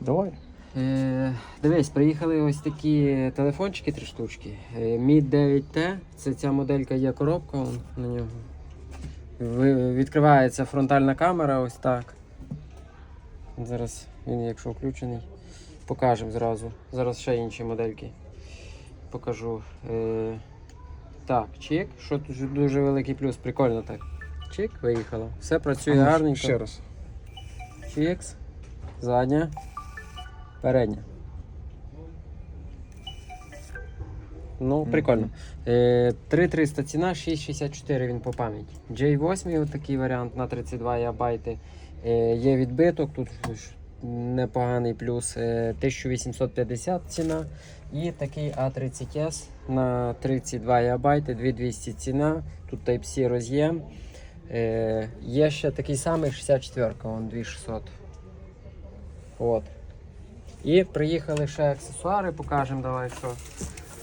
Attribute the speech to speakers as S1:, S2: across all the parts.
S1: Давай.
S2: Е, дивись, приїхали ось такі телефончики, три штучки. Е, Mi 9T, це ця моделька є коробка на нього. Відкривається фронтальна камера, ось так. Зараз він, якщо включений, покажемо зразу. Зараз ще інші модельки покажу. Е, так, чик, що тут дуже великий плюс, прикольно так. Чик, виїхало. Все працює
S1: ну,
S2: гарненько.
S1: Ще раз.
S2: Чікс. Задня. Передня. Ну, прикольно. Е, 3300 ціна, 664 він по пам'яті. J8 такий варіант на 32 ГБ. Е, є відбиток, тут непоганий плюс. Е, 1850 ціна. І такий A30S на 32 ГБ, 2200 ціна. Тут Type-C роз'єм. Е, є ще такий самий 64-ка, он 2600. От. І приїхали ще аксесуари, покажемо давай, що,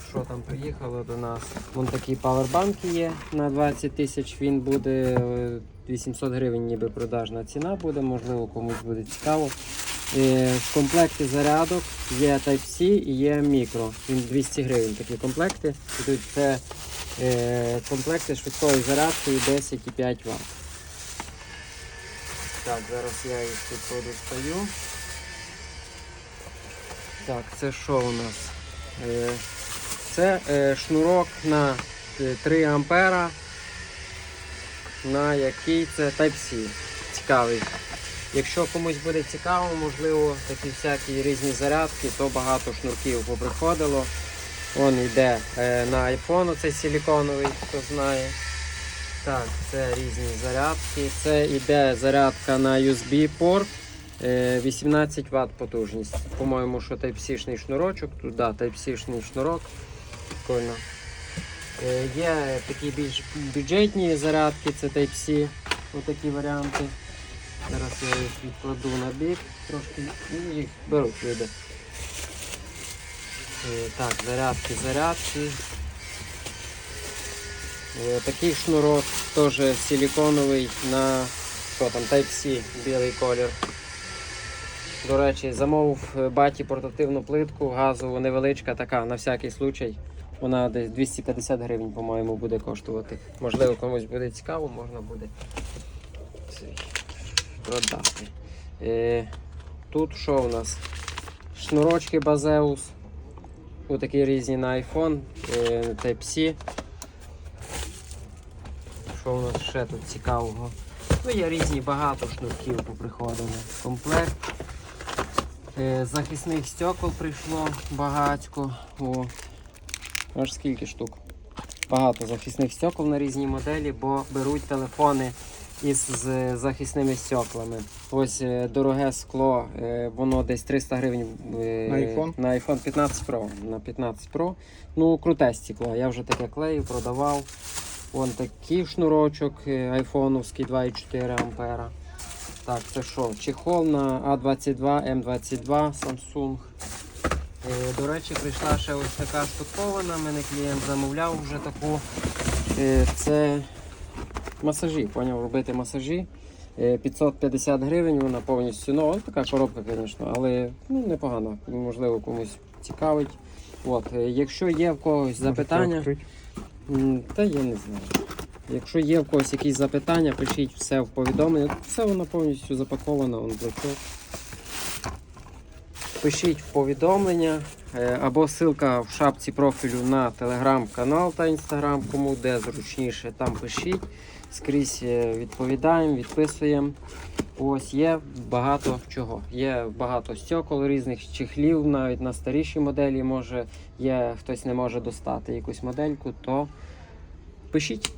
S2: що там приїхало до нас. Вон такий павербанк є на 20 тисяч, він буде е, 800 гривень, ніби продажна ціна буде, можливо, комусь буде цікаво. Е, В комплекті зарядок є Type-C і є мікро. Він 200 гривень такі комплекти. Ідуть це е, комплекти швидкої зарядкою 10,5 Вт. Так, зараз я їх тут подостаю. Так, це що у нас? Е, Це е, шнурок на е, 3 ампера, на який це Type-C. Цікавий. Якщо комусь буде цікаво, можливо, такі всякі різні зарядки, то багато шнурків поприходило. Вон йде е, на iPhone, оцей силіконовий, хто знає. Так, це різні зарядки. Це йде зарядка на USB порт. Е, 18 Вт потужність. По-моєму, що Type-C-шний шнурочок. Тут да, Type-C-шний шнурок. Прикольно. Е, Є такі більш бюджетні зарядки, це Type-C. Отакі варіанти. Зараз я їх відкладу на бік, трошки ну, їх беруть люди. Е, Так, зарядки, зарядки. Е, Такий шнурок теж силіконовий на Type-C, білий колір. До речі, замовив е, баті портативну плитку, газову, невеличка така, на всякий случай. Вона десь 250 гривень, по-моєму, буде коштувати. Можливо, комусь буде цікаво, можна буде продати. Е, тут що у нас? Шнурочки Базеус. Отакі різні на iPhone, е, Type-C. Що у нас ще тут цікавого? Ну, є різні багато шнурків поприходили. Комплект. Е, захисних стекол прийшло багатько. О, аж скільки штук. Багато захисних стекол на різні моделі, бо беруть телефони із захисними стеклами. Ось е, дороге скло, е, воно десь 300 гривень
S1: На iPhone?
S2: на iPhone 15 Pro. На 15 Pro. Ну, круте стекло. Я вже таке клею, продавав. Вон такий шнурочок айфоновський 2,4 ампера. Так, це що? Чехол на A22, M22 Samsung. Е, До речі, прийшла ще ось така штукована. Мене клієнт замовляв вже таку. Е, Це масажі, поняв, робити масажі. Е, 550 гривень, вона повністю. Ну, така коробка, звісно, але ну, непогано, можливо, комусь цікавить. От, е, якщо є в когось запитання. Та я не знаю. Якщо є в когось якісь запитання, пишіть все в повідомлення. Все воно повністю запаковано, он блочок. Пишіть в повідомлення е, або ссылка в шапці профілю на телеграм-канал та інстаграм, кому де зручніше, там пишіть. Скрізь е, відповідаємо, відписуємо. Ось є багато чого. Є багато стекол різних чехлів, навіть на старішій моделі може є, хтось не може достати якусь модельку, то пишіть.